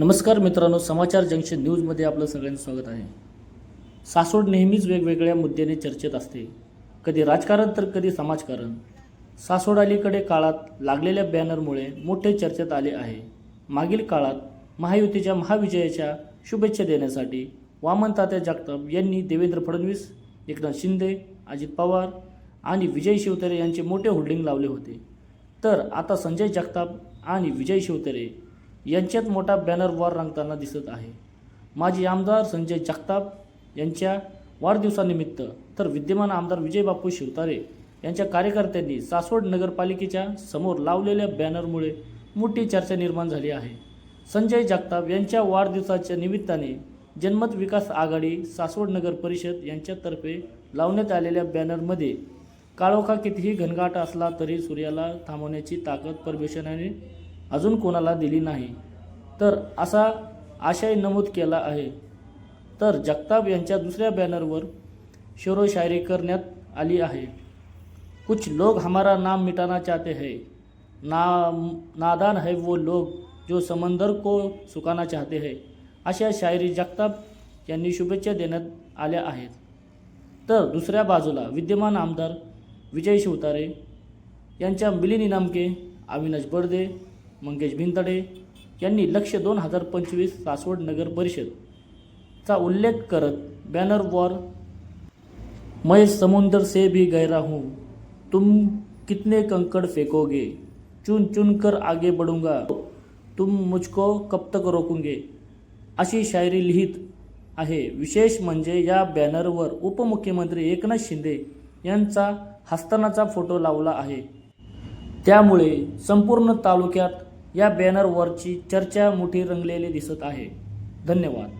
नमस्कार मित्रांनो समाचार जंक्शन न्यूजमध्ये आपलं सगळ्यांचं स्वागत आहे. सासवड नेहमीच वेगवेगळ्या मुद्द्याने चर्चेत असते. कधी राजकारण तर कधी समाजकारण. सासवड अलीकडे काळात लागलेल्या बॅनरमुळे मोठे चर्चेत आले आहे. मागील काळात महायुतीच्या महाविजयाच्या शुभेच्छा देण्यासाठी वामन तात्या जगताप यांनी देवेंद्र फडणवीस एकनाथ शिंदे अजित पवार आणि विजय शिवतरे यांचे मोठे होल्डिंग लावले होते. तर आता संजय जगताप आणि विजय शिवतरे यांच्यात मोठा बॅनर वॉर रंगताना दिसत आहे. माजी आमदार संजय जगताप यांच्या वाढदिवसानिमित्त तर विद्यमान आमदार विजय बापू शिवतारे यांच्या कार्यकर्त्यांनी सासवड नगरपालिकेच्या समोर लावलेल्या बॅनरमुळे मोठी चर्चा निर्माण झाली आहे. संजय जगताप यांच्या वाढदिवसाच्या निमित्ताने जनमत विकास आघाडी सासवड नगर परिषद यांच्यातर्फे लावण्यात आलेल्या बॅनरमध्ये काळोखा कितीही घनघाट असला तरी सूर्याला थांबवण्याची ताकद परमेश्वराने अजून कोणाला दिली नाही. तर असा आशय नमूद केला आहे. तर जगताप यांच्या दुसऱ्या बॅनरवर शोरोशायरी करण्यात आली आहे. कुछ लोग हमारा नाम मिटाना चाहते है. ना नादान है वो लोग जो समंदर को सुकाना चाहते है. अशा शायरी जगताप यांनी शुभेच्छा देण्यात आल्या आहेत. तर दुसऱ्या बाजूला विद्यमान आमदार विजय शिवतारे यांच्या मिलिनी नामके अविनाश बर्दे मंगेश भिंतडे यांनी लक्ष दोन हजार पंचवीस सासवड नगर परिषद चा उल्लेख करत बॅनर वॉर मैं समुंदर से भी गहरा हूँ तुम कितने कंकड़ फेंकोगे चुन चुन कर आगे बढ़ूंगा तुम मुझको कब तक रोकूंगे अशी शायरी लिहित आहे. विशेष म्हणजे या बॅनरवर उपमुख्यमंत्री एकनाथ शिंदे यांचा हस्तानाचा फोटो लावला आहे. त्यामुळे संपूर्ण तालुक्यात या बॅनरवरची चर्चा मोठी रंगलेली दिसत आहे. धन्यवाद.